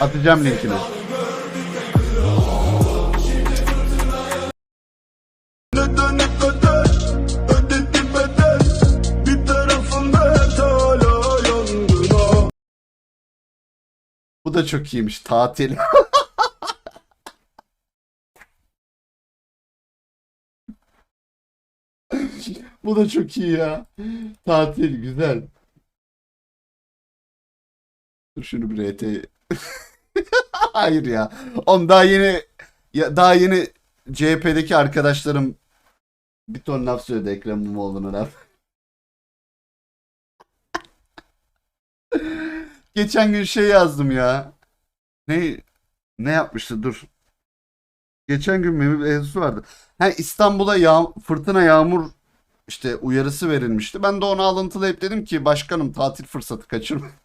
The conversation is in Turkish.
Atacağım linkini. Bu da çok iyiymiş. Tatil. Bu da çok iyi ya. Tatil güzel. Dur şunu bir RT. Hayır ya. Oğlum daha yeni ya daha yeni CHP'deki arkadaşlarım bir ton laf söyledi Ekrem İmamoğlu'na laf. Geçen gün şey yazdım ya. Ne ne yapmıştı dur. Geçen gün bir mevzusu vardı. Ha İstanbul'a yağ, fırtına yağmur işte uyarısı verilmişti. Ben de onu alıntılayıp dedim ki başkanım tatil fırsatı kaçırma.